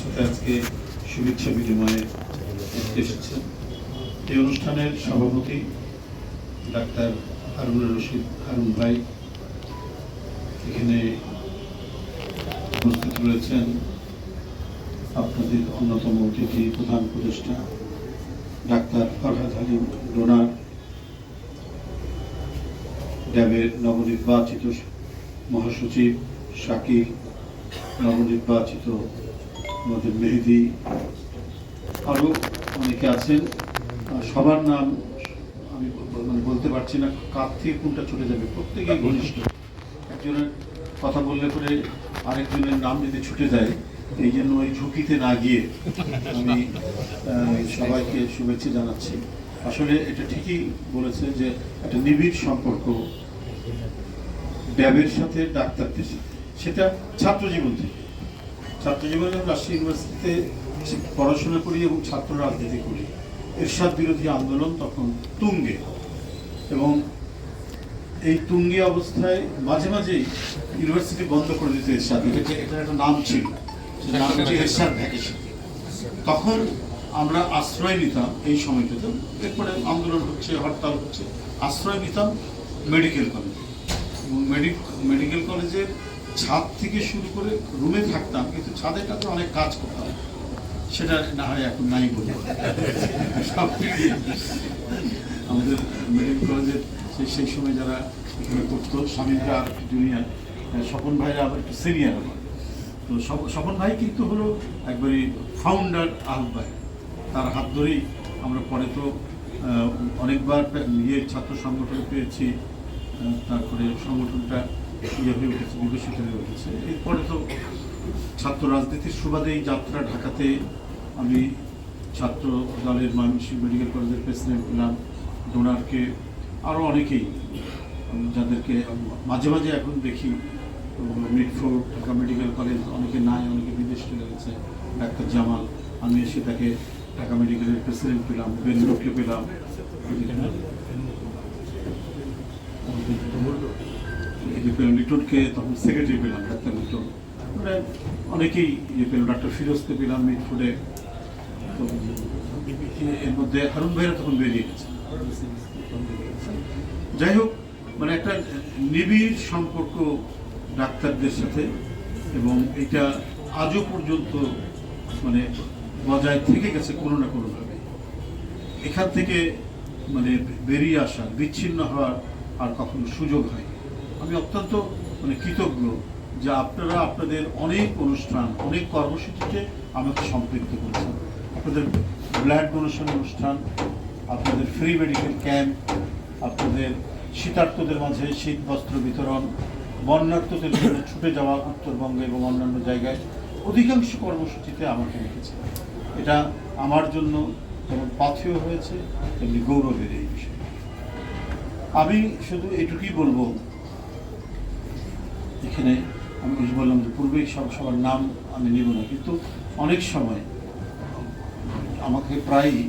সাথে আজকে শুভেচ্ছা বিনিময়ে এসেছেন এই অনুষ্ঠানের সভাপতি ডাক্তার হারুন রশিদ হারুন ভাই। এখানে উপস্থিত রয়েছেন আপনাদের অন্যতম অতিথি প্রধান উপদেষ্টা ডাক্তার ফরহাদ ডোনার। ড্যাবের নবনির্বাচিত মহাসচিব শাকিল, নবনির্বাচিত আমাদের মেহেদি আরও অনেকে আছেন। সবার নাম আমি মানে বলতে পারছি না কার থেকে কোনটা চলে যাবে। প্রত্যেকেই ঘনিষ্ঠ। একজনের কথা বললে পরে আরেকজনের নাম যদি ছুটে যায়, এই জন্য ওই ঝুঁকিতে না গিয়ে আমি সবাইকে শুভেচ্ছা জানাচ্ছি। আসলে এটা ঠিকই বলেছে যে একটা নিবিড় সম্পর্ক ড্যাবের সাথে ডাক্তারদের সাথে। সেটা ছাত্র জীবন থেকে। ছাত্র জীবনে আমি রাজশাহী ইউনিভার্সিটিতে পড়াশোনা করি এবং ছাত্র রাজনীতি করি এরশাদ বিরোধী আন্দোলন তখন তুঙ্গে। এবং এই তুঙ্গে অবস্থায় মাঝে মাঝেই ইউনিভার্সিটি বন্ধ করে দিতে এরশাদ এটা একটা নাম ছিল। নাম হচ্ছে এরশাদ ভ্যাকেশন। তখন আমরা আশ্রয় নিতাম এই সময়টাতে। এরপরে আন্দোলন হচ্ছে হরতাল হচ্ছে। আশ্রয় নিতাম মেডিকেল কলেজে। এবং মেডিকেল কলেজের ছাদ থেকে শুরু করে রুমে থাকতাম, কিন্তু ছাদেটাতে অনেক কাজ করতাম। সেটা না হয় এখন নাই বলে। সব আমাদের মেডিকেল কলেজের সেই সময় যারা এখানে করতো স্বামীরা জুনিয়র স্বপন ভাইরা আবার একটু সিনিয়র আমার তো স্বপ- স্বপন ভাই কিন্তু হলো একবারে ফাউন্ডার আহ্বাই তার হাত ধরেই আমরা পরে তো অনেকবার ইয়ে ছাত্র সংগঠন পেয়েছি। তারপরে সংগঠনটা ইয়ে হয়ে উঠেছে বিকশিত হয়ে উঠেছে। এরপরে তো ছাত্র রাজনীতির সুবাদেই যাত্রা ঢাকাতে আমি ছাত্র দলের ময়মনসিংহ মেডিকেল কলেজের প্রেসিডেন্ট পেলাম ডোনারকে আরও অনেকেই যাদেরকে মাঝে মাঝে এখন দেখি মিটফোর্ড ঢাকা মেডিকেল কলেজ, অনেকে নাই, অনেকে বিদেশ চলে গেছে, ডাক্তার জামাল। আমি এসে তাকে ঢাকা মেডিকেলের প্রেসিডেন্ট পেলাম বেলুরকে পেলাম। যে লিটনকে তখন সেক্রেটারি পেলাম ডাক্তার লিটন। মানে অনেকেই ইয়ে পেলাম ডাক্তার ফিরোজকে পেলাম মিটফুডে তো এর মধ্যে হারুন ভাইরা তখন বেরিয়ে গেছে। যাই হোক মানে একটা নিবিড় সম্পর্ক ডাক্তারদের সাথে এবং এটা আজও পর্যন্ত মানে বজায় থেকে গেছে কোনো না কোনোভাবে। এখান থেকে মানে বেরিয়ে আসা, বিচ্ছিন্ন হওয়ার আর কখনো সুযোগ হয় আমি অত্যন্ত মানে কৃতজ্ঞ যে আপনারা আপনাদের অনেক অনুষ্ঠান, অনেক কর্মসূচিতে আমাকে সম্পৃক্ত করেছেন। আপনাদের ব্লাড ডোনেশন অনুষ্ঠান, আপনাদের ফ্রি মেডিকেল ক্যাম্প, আপনাদের শীতার্তদের মাঝে শীত বস্ত্র বিতরণ, বন্যার্তদের জন্য ছুটে যাওয়া উত্তরবঙ্গে এবং অন্যান্য জায়গায় অধিকাংশ কর্মসূচিতে আমাকে রেখেছে এটা আমার জন্য যেমন পাথেয় হয়েছে, তেমনি গৌরবের এই বিষয়। আমি শুধু এটুকুই বলব এখানে আমি বললাম যে পূর্বেই সব সবার নাম আমি নেব না কিন্তু অনেক সময় আমাকে প্রায়ই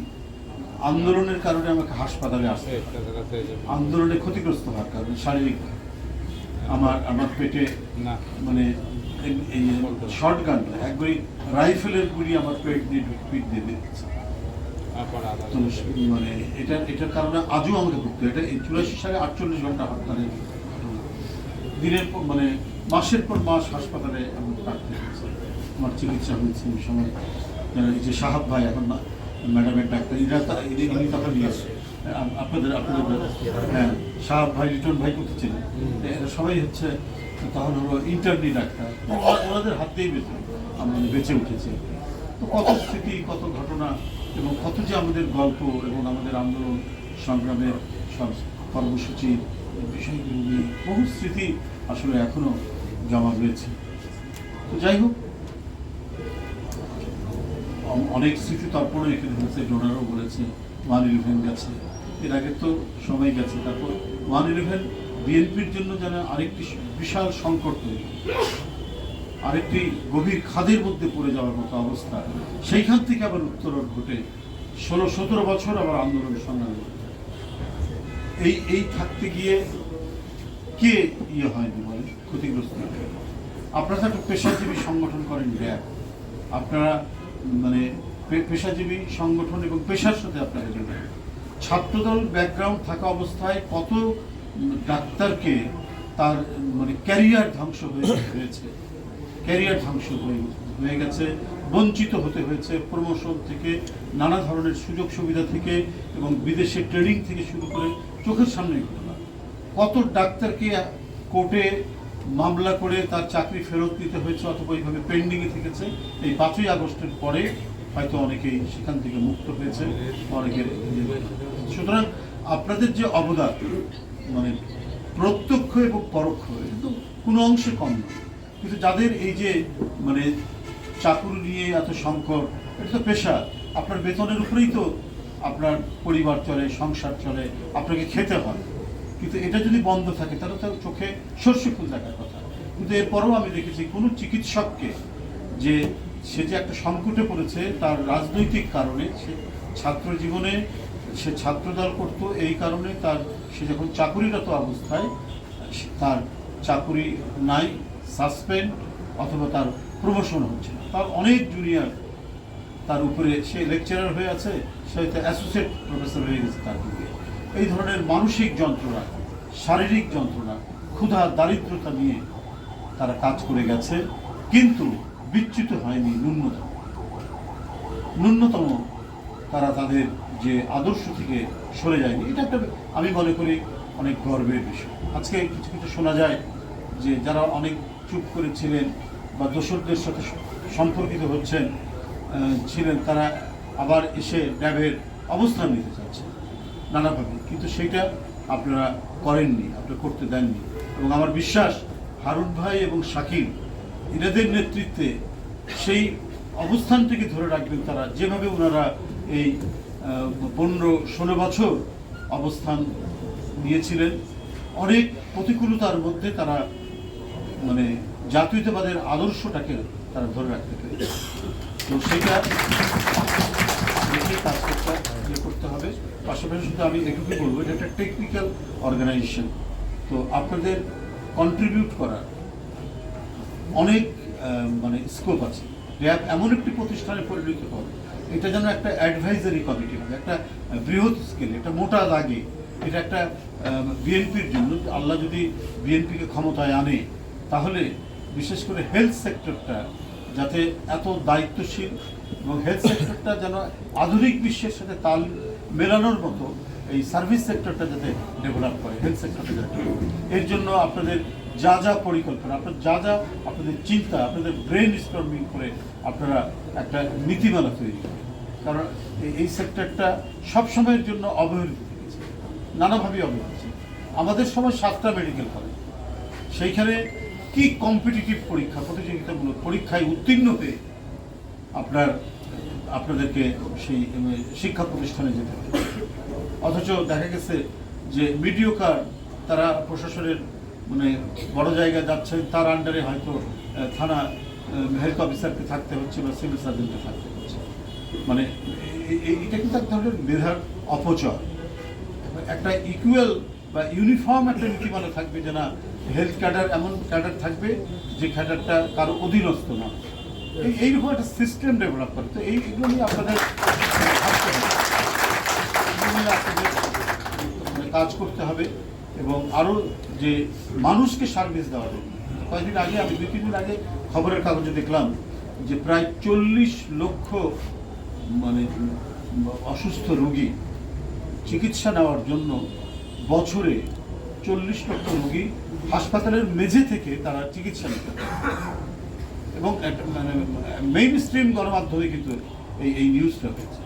আন্দোলনের কারণে আমাকে হাসপাতালে আসতে। আন্দোলনে ক্ষতিগ্রস্ত হওয়ার কারণে শারীরিক আমার আমার পেটে না মানে এই- শর্ট গান একবারই রাইফেলের গুলি আমার পেট দিয়ে পিট দিয়ে দিয়েছে মানে এটা এটার কারণে আজও আমাকে ভুগতে এটা এই চুরাশি সালে আটচল্লিশ ঘণ্টা হরতালের। দিনের পর মানে মাসের পর মাস হাসপাতালে আমি কাটতে হয়েছে। আমার চিকিৎসা হয়েছে এই সময়। এই যে সাহাব ভাই এখন ম্যাডামের ডাক্তার এরা ইনি কথা নিয়ে আসে আপনাদের আপনাদের হ্যাঁ সাহাব ভাই লিটন ভাই করতে ছিলেন? এরা সবাই হচ্ছে তখন হলো ইন্টারনি ডাক্তার। ওনাদের হাত দিয়েই বেঁচে আমরা বেঁচে উঠেছি। তো কত স্মৃতি কত ঘটনা এবং কত যে আমাদের গল্প এবং আমাদের আন্দোলন সংগ্রামের সব কর্মসূচি বিষয়গুলো নিয়ে বহু স্মৃতি আসলে এখনও জমা রয়েছে। তো যাই হোক অনেক স্মৃতি তর্পণও এখানে হয়েছে, ডোনারও বলেছে, ওয়ান ইলেভেন গেছে, এর আগে তো সময় গেছে, তারপর ওয়ান ইলেভেন বিএনপির জন্য যেন আরেকটি বিশাল সংকট তৈরি। আরেকটি গভীর খাদের মধ্যে পড়ে যাওয়ার মতো অবস্থা। সেইখান থেকে আবার উত্তরণ ঘটে। ষোলো, সতেরো বছর আবার আন্দোলন সংগ্রাম। এই এই থাকতে গিয়ে কে ইয়ে হয়নি বলে ক্ষতিগ্রস্ত আপনারা তো পেশাজীবী সংগঠন করেন, র্যাব। আপনারা মানে পেশাজীবী সংগঠন এবং পেশার সাথে আপনারা জড়িত। ছাত্রদল ব্যাকগ্রাউন্ড থাকা অবস্থায় কত ডাক্তারকে তার মানে ক্যারিয়ার ধ্বংস হয়েছে ক্যারিয়ার ধ্বংস হয়ে গেছে, বঞ্চিত হতে হয়েছে প্রমোশন থেকে, নানা ধরনের সুযোগ সুবিধা থেকে এবং বিদেশে ট্রেনিং থেকে শুরু করে চোখের সামনে ঘটনা কত ডাক্তারকে কোর্টে মামলা করে তার চাকরি ফেরত দিতে হয়েছে অথবা এইভাবে পেন্ডিংয়ে থেকেছে, এই পাঁচই আগস্টের পরে হয়তো অনেকেই সেখান থেকে মুক্ত হয়েছে অনেকের সুতরাং আপনাদের যে অবদান মানে প্রত্যক্ষ এবং পরোক্ষ কিন্তু কোনো অংশে কম নয় কিন্তু যাদের এই যে মানে চাকুরি নিয়ে এত সংকট, এটা তো পেশা। আপনার বেতনের উপরেই তো আপনার পরিবার চলে, সংসার চলে, আপনাকে খেতে হয়। কিন্তু এটা যদি বন্ধ থাকে, তাহলে তার চোখে সর্ষে ফুল দেখার কথা। কিন্তু এরপরেও আমি দেখেছি কোনো চিকিৎসককে যে সে যে একটা সংকটে পড়েছে, তার রাজনৈতিক কারণে সে ছাত্র জীবনে সে ছাত্রদল করত, এই কারণে তার সে যখন চাকুরিরত অবস্থায় তার চাকুরি নাই, সাসপেন্ড, অথবা তার প্রমোশন হচ্ছে না। তার অনেক জুনিয়র তার উপরে সে লেকচারার হয়ে আছে, সে হয়তো অ্যাসোসিয়েট প্রফেসর হয়ে গেছে তার দিকে। এই ধরনের মানসিক যন্ত্রণা, শারীরিক যন্ত্রণা, ক্ষুধা, দারিদ্রতা নিয়ে তারা কাজ করে গেছে, কিন্তু বিচ্যুত হয়নি ন্যূনতম। ন্যূনতম তারা তাদের যে আদর্শ থেকে সরে যায়নি। এটা একটা, আমি মনে করি, অনেক গর্বের বিষয়। আজকে কিছু কিছু শোনা যায় যে যারা অনেক চুপ করে ছিলেন বা দোসরদের সাথে সম্পর্কিত হচ্ছেন ছিলেন, তারা আবার এসে ড্যাবের অবস্থান নিতে চাচ্ছে নানাভাবে। কিন্তু সেটা আপনারা করেননি, আপনারা করতে দেননি। এবং আমার বিশ্বাস, হারুন ভাই এবং শাকিব এনাদের নেতৃত্বে সেই অবস্থানটিকে ধরে রাখবেন তারা। যেভাবে ওনারা এই পনেরো, ষোলো বছর অবস্থান নিয়েছিলেন, অনেক প্রতিকূলতার মধ্যে তারা মানে জাতীয়তাবাদের আদর্শটাকে তারা ধরে রাখতে পেরেছে। তো সেটা দেখে করতে ইয়ে করতে হবে। পাশাপাশি শুধু আমি এটুকুই বলব, এটা একটা টেকনিক্যাল অর্গানাইজেশন তো আপনাদের কন্ট্রিবিউট করার অনেক মানে স্কোপ আছে। র্যাব এমন একটি প্রতিষ্ঠানে পরিণত হবে এটা যেন একটা অ্যাডভাইজারি কমিটি হবে একটা বৃহৎ স্কেলে একটা মোটা দাগে, এটা একটা বিএনপির জন্য। আল্লাহ যদি বিএনপিকে ক্ষমতায় আনে, তাহলে বিশেষ করে হেলথ সেক্টরটা যাতে এত দায়িত্বশীল এবং হেলথ সেক্টরটা যেন আধুনিক বিশ্বের সাথে তাল মেলানোর মতো এই সার্ভিস সেক্টরটা যাতে ডেভেলপ করে হেলথ সেক্টরটা যাতে এর জন্য আপনাদের যা যা পরিকল্পনা, আপনার যা যা আপনাদের চিন্তা, আপনাদের ব্রেন স্টর্মিং করে আপনারা একটা নীতিমালা তৈরি করেন। কারণ এই- সেক্টরটা সবসময়ের জন্য অবহেলিত থেকেছে নানাভাবে অবহেলিত আমাদের সময় সাতটা মেডিকেল কলেজ সেইখানে কি কম্পিটিটিভ পরীক্ষা, প্রতিযোগিতামূলক পরীক্ষায় উত্তীর্ণ হয়ে আপনার, আপনাদেরকে সেই শিক্ষা প্রতিষ্ঠানে যেতে হবে অথচ দেখা গেছে যে মিডিওকার তারা প্রশাসনের মানে বড় জায়গায় যাচ্ছেন তার আন্ডারে হয়তো থানা হেলথ অফিসারকে থাকতে হচ্ছে বা সিভিল সার্জনকে থাকতে হচ্ছে। মানে এটা কিন্তু এক ধরনের মেধার অপচয়। একটা ইকুয়াল বা ইউনিফর্ম একটা নীতিমালা থাকবে যে না হেলথ ক্যাডার এমন ক্যাডার থাকবে যে ক্যাডারটা কারও অধীনস্থ না। এই এইরকম একটা সিস্টেম ডেভেলপ করে। তো এই। এগুলো নিয়ে আপনাদের মানে কাজ করতে হবে এবং আরও যে মানুষকে সার্ভিস দেওয়া হবে কয়েকদিন আগে, আমি দুই, তিন দিন আগে খবরের কাগজে দেখলাম যে প্রায় চল্লিশ লক্ষ মানে অসুস্থ রোগী চিকিৎসা নেওয়ার জন্য বছরে চল্লিশ লক্ষ রোগী হাসপাতালের মেঝে থেকে তারা চিকিৎসা নিতে এবং মানে মেইন স্ট্রিম গণমাধ্যমে কিন্তু এই এই নিউজটা হয়েছে।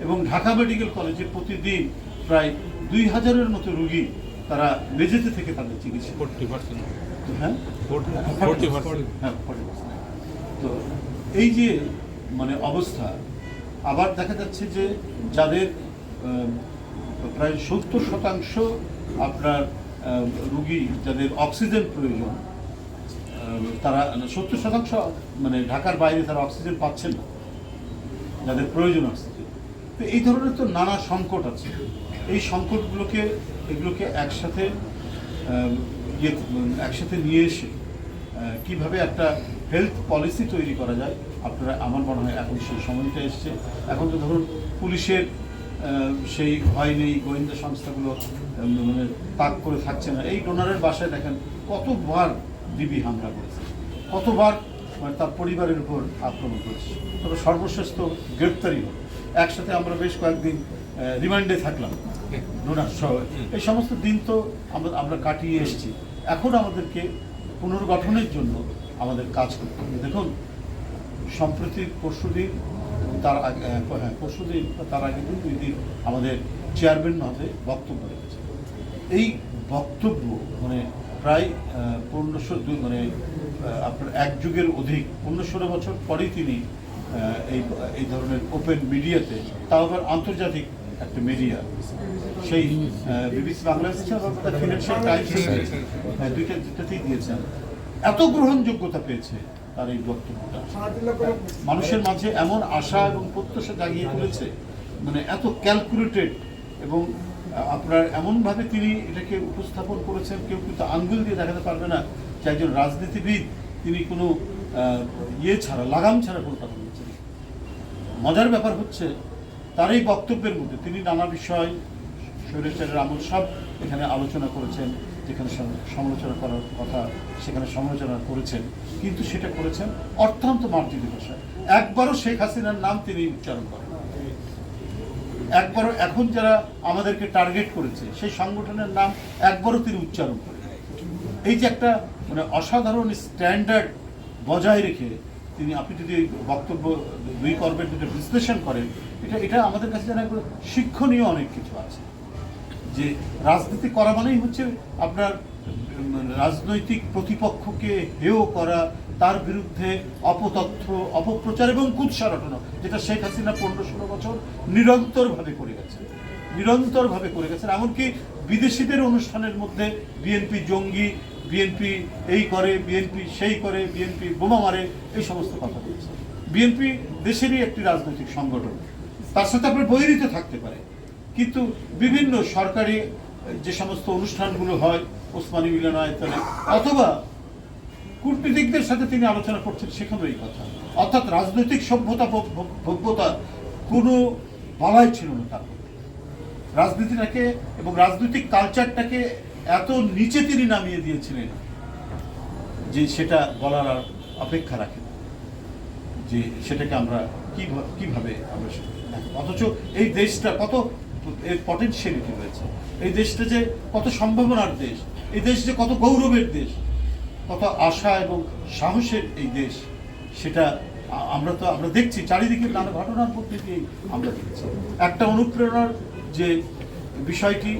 এবং ঢাকা মেডিকেল কলেজে প্রতিদিন প্রায় দুই হাজারের মতো রুগী তারা মেঝেতে থেকে তাদের চিকিৎসা পার্সেন্ট হ্যাঁ? হ্যাঁ তো এই যে মানে অবস্থা আবার দেখা যাচ্ছে যে যাদের প্রায় সত্তর শতাংশ আপনার রুগী যাদের অক্সিজেন প্রয়োজন তারা সত্তর শতাংশ মানে ঢাকার বাইরে তারা অক্সিজেন পাচ্ছেন না, যাদের প্রয়োজন অক্সিজেন। তো এই ধরনের তো নানা সংকট আছে। এই সংকটগুলোকে, এগুলোকে একসাথে ইয়ে একসাথে নিয়ে এসে কীভাবে একটা হেলথ পলিসি তৈরি করা যায়, আপনারা, আমার মনে হয় এখন সেই সময়টা এসছে। এখন তো ধরুন পুলিশের সেই ভয় নেই, গোয়েন্দা সংস্থাগুলো মানে তাক করে থাকছে না। এই ডোনারের বাসায় দেখেন কতবার ডিবি হামলা করেছে। কতবার মানে তার পরিবারের উপর আক্রমণ করেছে। তবে সর্বশেষ তো গ্রেপ্তারি হলো। একসাথে আমরা বেশ কয়েকদিন রিমান্ডে থাকলাম ডোনার সহ। এই সমস্ত দিন তো আমরা আমরা কাটিয়ে এসেছি। এখন আমাদেরকে পুনর্গঠনের জন্য আমাদের কাজ করতে হবে। দেখুন, সম্প্রতি পরশুদিন তার আগে হ্যাঁ পরশুদিন বা তার আগে দিন দুই দিন আমাদের চেয়ারম্যান মধ্যে বক্তব্য রেখেছে এই বক্তব্য মানে প্রায় পনেরোশো মানে আপনার এক যুগের অধিক পনেরো ষোলো বছর পরেই তিনি এই এই ধরনের ওপেন মিডিয়াতে তাও আবার আন্তর্জাতিক একটা মিডিয়া সেই বিবিসি বাংলাদেশ ফিনান্সিয়াল টাইমস হ্যাঁ দুইটা দুটাতেই দিয়েছেন। এত গ্রহণযোগ্যতা পেয়েছে। তার এই বক্তব্যটা। মানুষের মাঝে এমন আশা এবং প্রত্যাশা জাগিয়ে তুলেছে মানে এত ক্যালকুলেটেড এবং আপনার এমনভাবে তিনি এটাকে উপস্থাপন করেছেন কেউ কিন্তু আঙ্গুল দিয়ে দেখাতে পারবে না যে একজন রাজনীতিবিদ তিনি কোনো ইয়ে ছাড়া লাগাম ছাড়া কোনটা বলেছেন মজার ব্যাপার হচ্ছে তার এই বক্তব্যের মধ্যে তিনি নানা বিষয় স্বৈরাচারের আমল সব এখানে আলোচনা করেছেন। যেখানে সমালোচনা করার কথা সেখানে সমালোচনা করেছেন, কিন্তু সেটা করেছেন অত্যন্ত মার্জিত ভাষায়। একবারও শেখ হাসিনার নাম তিনি উচ্চারণ করেন একবারও এখন যারা আমাদেরকে টার্গেট করেছে, সেই সংগঠনের নাম একবারও তিনি উচ্চারণ করেন এই যে একটা মানে অসাধারণ স্ট্যান্ডার্ড বজায় রেখে তিনি, আপনি যদি বক্তব্য দুই পর্বের যদি বিশ্লেষণ করেন, এটা এটা আমাদের কাছে যেন শিক্ষণীয় অনেক কিছু আছে। যে রাজনীতি করা মানেই হচ্ছে আপনার রাজনৈতিক প্রতিপক্ষকে হেয় করা, তার বিরুদ্ধে অপতথ্য, অপপ্রচার এবং কুৎসা রটানো, যেটা শেখ হাসিনা পনেরো ষোলো বছর নিরন্তরভাবে করে গেছেন। নিরন্তরভাবে করে গেছেন। এমনকি বিদেশিদের অনুষ্ঠানের মধ্যে বিএনপি জঙ্গি, বিএনপি এই করে, বিএনপি সেই করে, বিএনপি বোমা মারে, এই সমস্ত কথা বলছে। বিএনপি দেশেরই একটি রাজনৈতিক সংগঠন। তার সাথে আপনার বৈরিত থাকতে পারে। কিন্তু বিভিন্ন সরকারি যে সমস্ত অনুষ্ঠানগুলো হয়, ওসমানী মিলনায়তনে অথবা কূটনীতিকদের সাথে তিনি আলোচনা করছেন, সেখানেও এই কথা। অর্থাৎ রাজনৈতিক সভ্যতা ভব্যতা কোনো বলাই ছিল না তার রাজনীতিটাকে এবং রাজনৈতিক কালচারটাকে এত নিচে তিনি নামিয়ে দিয়েছিলেন যে সেটা বলার আর অপেক্ষা রাখে যে সেটাকে আমরা কিভা- কীভাবে আমরা অথচ এই দেশটা কত এর পটেনশিয়ালিটি রয়েছে। এই দেশটা যে কত সম্ভাবনার দেশ, এই দেশ যে কত গৌরবের দেশ, কত আশা এবং সাহসের এই দেশ, সেটা আমরা তো আমরা দেখছি। চারিদিকে নানা ঘটনার মধ্যে দিয়েই আমরা দেখছি। একটা অনুপ্রেরণার যে বিষয়টি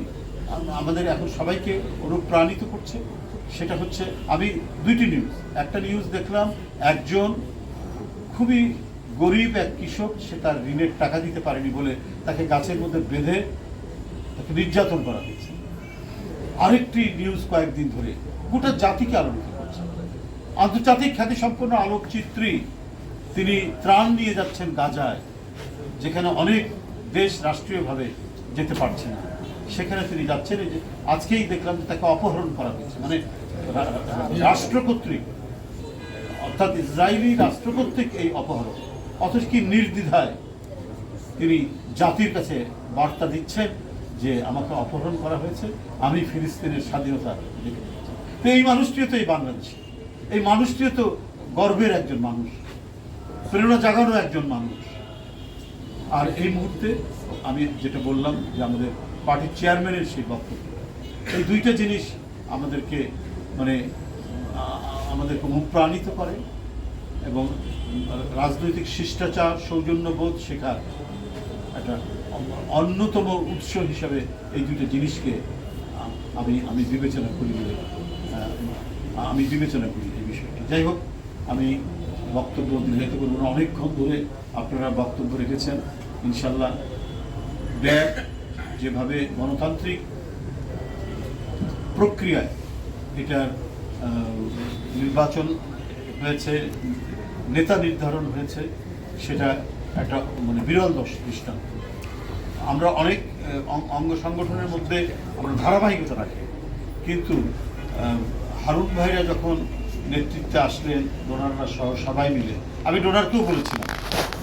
আমাদের এখন সবাইকে অনুপ্রাণিত করছে, সেটা হচ্ছে আমি দুইটি নিউজ একটা নিউজ দেখলাম, একজন খুবই গরিব এক কৃষক, সে তার ঋণের টাকা দিতে পারেনি বলে তাকে গাছের মধ্যে বেঁধে তাকে নির্যাতন করা হয়েছে। আরেকটি নিউজ কয়েকদিন ধরে গোটা জাতিকে আলোড়িত করছে। আন্তর্জাতিক খ্যাতি সম্পন্ন আলোকচিত্রী তিনি ত্রাণ নিয়ে যাচ্ছেন গাজায়, যেখানে অনেক দেশ রাষ্ট্রীয়ভাবে যেতে পারছে না। সেখানে তিনি যাচ্ছেন যে আজকেই দেখলাম যে তাকে অপহরণ করা হয়েছে। মানে রা- রাষ্ট্র কর্তৃক, অর্থাৎ ইসরায়েলি রাষ্ট্র এই অপহরণ, অথচ কি নির্দ্বিধায় তিনি জাতির কাছে বার্তা দিচ্ছেন যে আমাকে অপহরণ করা হয়েছে, আমি ফিলিস্তিনের স্বাধীনতা তো এই মানুষটিও তো এই বাংলাদেশে। এই মানুষটিও তো গর্বের একজন মানুষ, প্রেরণা জাগানো একজন মানুষ। আর এই মুহূর্তে আমি যেটা বললাম যে আমাদের পার্টির চেয়ারম্যানের সেই বক্তব্য, এই দুইটা জিনিস আমাদেরকে মানে আমাদেরকে অনুপ্রাণিত করে এবং রাজনৈতিক শিষ্টাচার, সৌজন্যবোধ শেখার একটা অন্যতম উৎস হিসাবে এই দুটো জিনিসকে আমি আমি বিবেচনা করি বলে আমি বিবেচনা করি এই বিষয়টি। যাই হোক, আমি বক্তব্য দীর্ঘায়িত করব না। অনেকক্ষণ ধরে আপনারা বক্তব্য রেখেছেন। ইনশাল্লাহ ব্যাগ যেভাবে গণতান্ত্রিক প্রক্রিয়ায় এটার নির্বাচন হয়েছে, নেতা নির্ধারণ হয়েছে, সেটা একটা মানে বিরল দৃষ্টান্ত। আমরা অনেক অঙ্গ সংগঠনের মধ্যে আমরা ধারাবাহিকতা রাখি। কিন্তু হারুন ভাইরা যখন নেতৃত্বে আসলেন ডোনাররা সহ সবাই মিলে আমি ডোনারকেও বলেছিলাম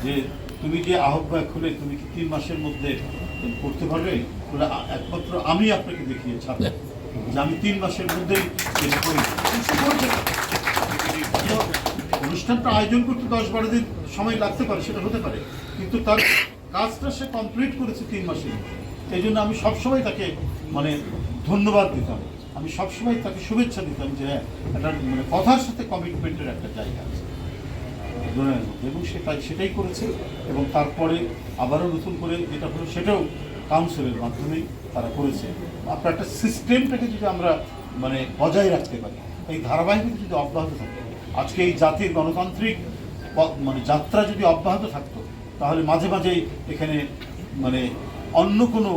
যে তুমি যে আহ্বায়ক হলে তুমি কি তিন মাসের মধ্যে করতে পারবে? একমাত্র আমি আপনাকে দেখিয়ে ছাড়ব যে আমি তিন মাসের মধ্যেই এটা করি। অনুষ্ঠানটা আয়োজন করতে দশ বারো দিন সময় লাগতে পারে, সেটা হতে পারে। কিন্তু তার কাজটা সে কমপ্লিট করেছে তিন মাসে। এই জন্য আমি সবসময় তাকে মানে ধন্যবাদ দিতাম। আমি সবসময় তাকে শুভেচ্ছা দিতাম যে হ্যাঁ একটা মানে কথার সাথে কমিটমেন্টের একটা জায়গা আছে। এবং সেটাই সেটাই করেছে এবং তারপরে আবারও নতুন করে যেটা হলো সেটাও কাউন্সিলের মাধ্যমেই তারা করেছে। আপনার একটা সিস্টেমটাকে যদি আমরা মানে বজায় রাখতে পারি, এই ধারাবাহিকতা যদি অব্যাহত থাকে আজকে এই জাতির গণতান্ত্রিক মানে যাত্রা যদি অব্যাহত থাকতো, তাহলে মাঝে মাঝেই এখানে মানে অন্য কোনো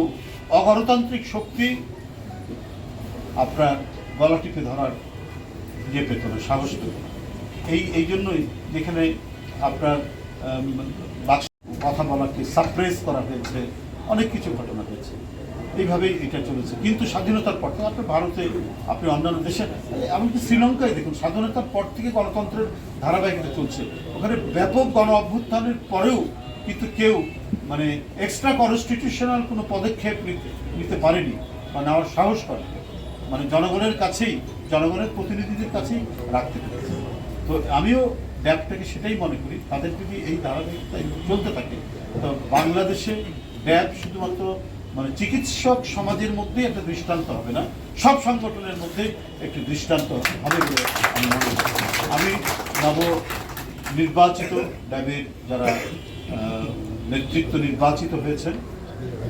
অগণতান্ত্রিক শক্তি আপনার গলা টিপে ধরার ইয়ে পেত না, সাহস পেত এই এই জন্যই যেখানে আপনার কথা বলাকে সাপ্রেস করা হয়েছে, অনেক কিছু ঘটনা হয়েছে। এইভাবেই এটা চলেছে। কিন্তু স্বাধীনতার পর থেকে আপনি ভারতে, আপনি অন্যান্য দেশে, এমনকি শ্রীলঙ্কায় দেখুন, স্বাধীনতার পর থেকে গণতন্ত্রের ধারাবাহিকতা চলছে। ওখানে ব্যাপক গণ অভ্যুত্থানের পরেও কিন্তু কেউ মানে এক্সট্রা কনস্টিটিউশনাল কোনো পদক্ষেপ নিতে পারেনি বা নেওয়ার সাহস করে মানে জনগণের কাছেই, জনগণের প্রতিনিধিদের কাছেই রাখতে পেরেছে। তো আমিও ড্যাবটাকে সেটাই মনে করি, তাদের যদি এই ধারাবাহিকতা চলতে থাকে, তো বাংলাদেশে ড্যাব শুধুমাত্র মানে চিকিৎসক সমাজের মধ্যে একটা দৃষ্টান্ত হবে না? সব সংগঠনের মধ্যে একটি দৃষ্টান্ত হবে। বলে আমি মনে আমি নব নির্বাচিত ড্যাবের যারা নেতৃত্ব নির্বাচিত হয়েছেন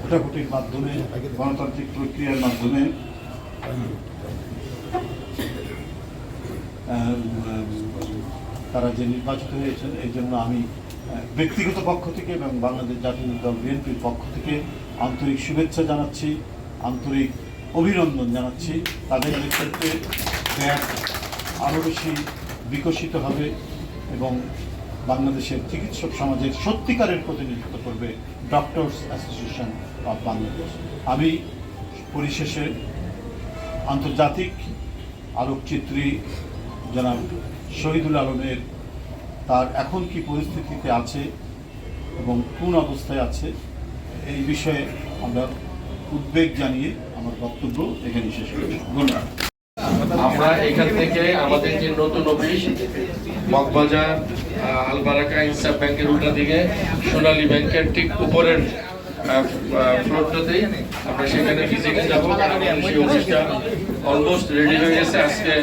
ভোটাভুটির মাধ্যমে, গণতান্ত্রিক প্রক্রিয়ার মাধ্যমে তারা যে নির্বাচিত হয়েছেন, এই জন্য আমি ব্যক্তিগত পক্ষ থেকে এবং বাংলাদেশ জাতীয় দল, বিএনপির পক্ষ থেকে আন্তরিক শুভেচ্ছা জানাচ্ছি, আন্তরিক অভিনন্দন জানাচ্ছি। তাদের নেতৃত্বে ব্যাগ আরও বেশি বিকশিত হবে এবং বাংলাদেশের চিকিৎসক সমাজের সত্যিকারের প্রতিনিধিত্ব করবে ডক্টরস অ্যাসোসিয়েশন অফ বাংলাদেশ। আমি পরিশেষে আন্তর্জাতিক আলোকচিত্রী জনাব শহীদুল আলমের তার এখন কি পরিস্থিতিতে আছে এবং কোন অবস্থায় আছে এই বিষয়ে আমরা উদ্বেগ জানিয়ে আমার বক্তব্য এখানে শেষ করছি। ধন্যবাদ। আমরা এখান থেকে আমাদের যে নতুন অফিস, মগবাজার আলবারাকা ইনসাফ ব্যাংকের উল্টা দিকে, সোনালী ব্যাংকের ঠিক উপরের ফ্লোরটাতেই আমরা সেখানে ভিজিটে যাব। সেই অফিসটা অলমোস্ট রেডি হয়ে গেছে আজকে।